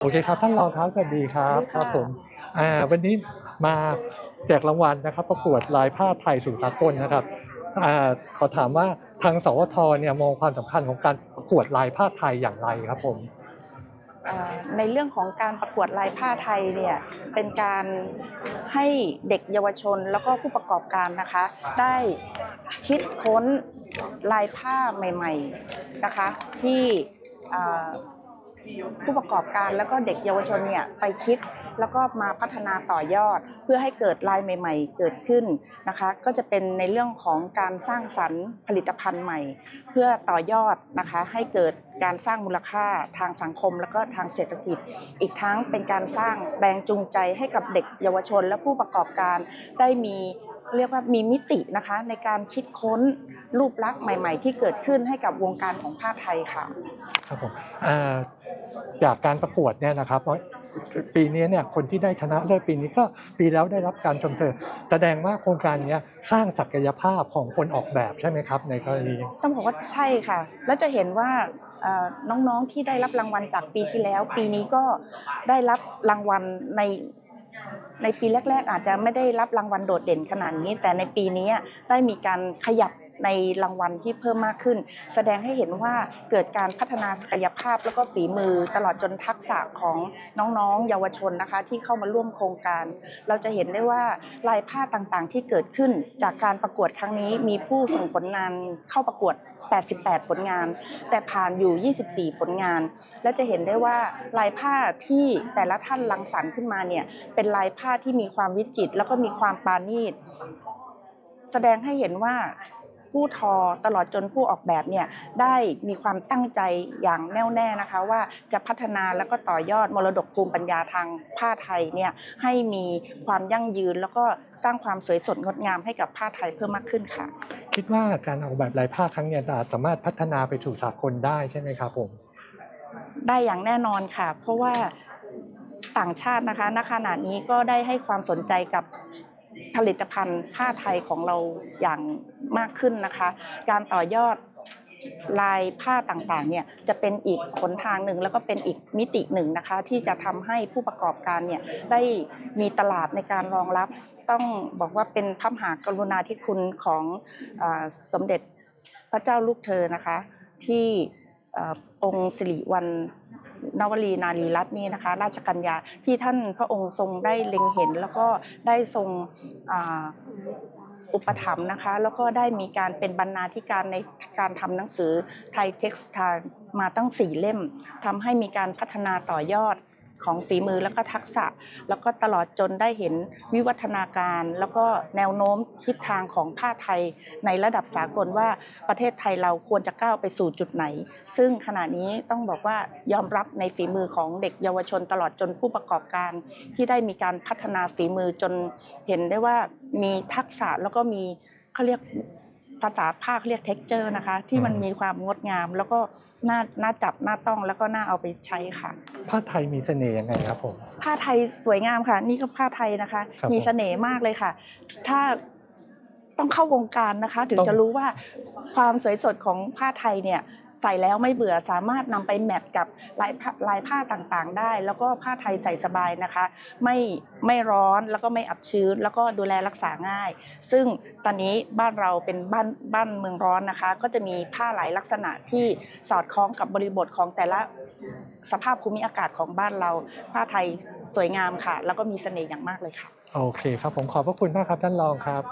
โอเคครับท่านรองครับสวัสดีครับสวัสดีคค่ะรับผมอ่าวันนี้มาแจกรางวัลนะครับ ประกวดลายผ้าไทยสู่สากลนะครับอ่าขอถามว่าทางสวทเนี่ยมองความสำคัญของการประกวดลายผ้าไทยอย่างไรครับผมเอ่อในเรื่องของการประกวดลายผ้าไทยเนี่ยเป็นการให้เด็กเยาวชนแล้วก็ผู้ประกอบการนะคะ ได้คิดค้นลายผ้าใหม่ ๆนะคะ ที่เอ่อ ผู้ประกอบการแล้วก็เด็กเยาวชนเนี่ยไปคิดแล้วก็มาพัฒนาต่อยอด เพื่อให้เกิดลายใหม่ ๆ เกิดขึ้นนะคะ ก็จะเป็นในเรื่องของการสร้างสรรค์ผลิตภัณฑ์ใหม่ เพื่อต่อยอดนะคะให้เกิดการสร้างมูลค่าทางสังคม แล้วก็ทางเศรษฐกิจ อีกทั้งเป็นการสร้างแรงจูงใจให้กับเด็กเยาวชน และผู้ประกอบการได้มีเรียกว่ามีมิตินะคะในการคิดค้น รูปลักษณ์ใหม่ๆ ที่เกิดขึ้นให้กับวงการของผ้าไทยค่ะครับผมอ่าจากการประกวดเนี่ยนะครับปีนี้เนี่ยคนที่ได้ชนะเลิศปีนี้ก็ปีแล้วได้รับการชมเชยแสดงว่าโครงการเนี้ยสร้างศักยภาพของคนออกแบบใช่ไหมครับในกรณีนี้ต้องบอกว่าใช่ค่ะ แล้วจะเห็นว่าเอ่อน้องๆที่ได้รับรางวัลจากปีที่แล้ว ปีนี้ก็ได้รับรางวัลในในปีแรก ๆ อาจจะไม่ได้รับรางวัลโดดเด่นขนาดนี้ แต่ในปีนี้ได้มีการขยับ ในรางวัลที่เพิ่มมากขึ้น แสดงให้เห็นว่าเกิดการพัฒนาศักยภาพแล้วก็ฝีมือตลอดจนทักษะของน้องๆ เยาวชนนะคะ ที่เข้ามาร่วมโครงการ เราจะเห็นได้ว่าลายผ้าต่างๆ ที่เกิดขึ้นจากการประกวดครั้งนี้มีผู้ส่งผลงานเข้าประกวด 88 ผลงาน แต่ผ่านอยู่ 24 ผลงาน และจะเห็นได้ว่าลายผ้าที่แต่ละท่านรังสรรค์ขึ้นมาเนี่ยเป็นลายผ้าที่มีความวิจิตรแล้วก็มีความปราณีตแสดงให้เห็นว่า ผู้ทอตลอดจนผู้ออกแบบเนี่ยได้มีความตั้งใจอย่างแน่วแน่นะคะ ว่าจะพัฒนาแล้วก็ต่อยอดมรดกภูมิปัญญาทางผ้าไทยเนี่ยให้มีความยั่งยืน แล้วก็สร้างความสวยสดงดงามให้กับผ้าไทยเพิ่มมากขึ้นค่ะ คิดว่าการออกแบบลายผ้าครั้งเนี้ยสามารถพัฒนาไปสู่สากลได้ใช่ไหมครับผมได้อย่างแน่นอนค่ะ เพราะว่าต่างชาตินะคะณขณะนี้ก็ได้ให้ความสนใจกับ ผลิตภัณฑ์ผ้าไทยของเราอย่างมากขึ้นนะคะ การต่อยอดลายผ้าต่างๆเนี่ยจะเป็นอีกหนทางหนึ่งแล้วก็เป็นอีกมิติหนึ่งนะคะ ที่จะทำให้ผู้ประกอบการเนี่ยได้มีตลาดในการรองรับ ต้องบอกว่าเป็นพระมหากรุณาธิคุณของอสมเด็จพระเจ้าลูกเธอนะคะ ที่อองค์สิริวัณ นวลีนารีรัตน์นี่นะคะ ราชกัญญาที่ท่านพระองค์ทรงได้เล็งเห็น แล้วก็ได้ทรงอุปถัมภ์นะคะ แล้วก็ได้มีการเป็นบรรณาธิการในการทำหนังสือไทยเท็กซ์มาตั้งสี่เล่มทำให้มีการพัฒนาต่อยอด ของฝีมือแล้วก็ทักษะ แล้วก็ตลอดจนได้เห็นวิวัฒนาการ แล้วก็แนวโน้มทิศทางของผ้าไทย ในระดับสากลว่าประเทศไทยเราควรจะก้าวไปสู่จุดไหน ซึ่งขณะนี้ต้องบอกว่ายอมรับในฝีมือของเด็กเยาวชนตลอดจนผู้ประกอบการ ที่ได้มีการพัฒนาฝีมือจนเห็นได้ว่ามีทักษะแล้วก็มีเขาเรียก ภาษาภาคเรียก texture นะคะ ที่มันมีความงดงาม แล้วก็น่าน่าจับน่าต้องแล้วก็น่าเอาไปใช้ค่ะผ้าไทยมีเสน่ห์ยังไงครับผม ผ้าไทยสวยงามค่ะ นี่ก็ผ้าไทยนะคะ ครับมีผมเสน่ห์มากเลยค่ะ ถ้าต้องเข้าวงการนะคะ ถึงต้อง จะรู้ว่าความสวยสดของผ้าไทยเนี่ย ใส่แล้วไม่เบื่อสามารถนำไปแมทกับลายผ้าลายผ้าต่างๆ ได้ แล้วก็ผ้าไทยใส่สบายนะคะ ไม่ไม่ร้อนแล้วก็ไม่อับชื้น แล้วก็ดูแลรักษาง่าย ซึ่งตอนนี้บ้านเราเป็นบ้านบ้านเมืองร้อนนะคะ ก็จะมีผ้าหลายลักษณะที่สอดคล้องกับบริบทของแต่ละสภาพภูมิอากาศของบ้านเรา ผ้าไทยสวยงามค่ะ แล้วก็มีเสน่ห์อย่างมากเลยค่ะ โอเคครับ ผมขอบพระคุณมากครับท่านรองครับ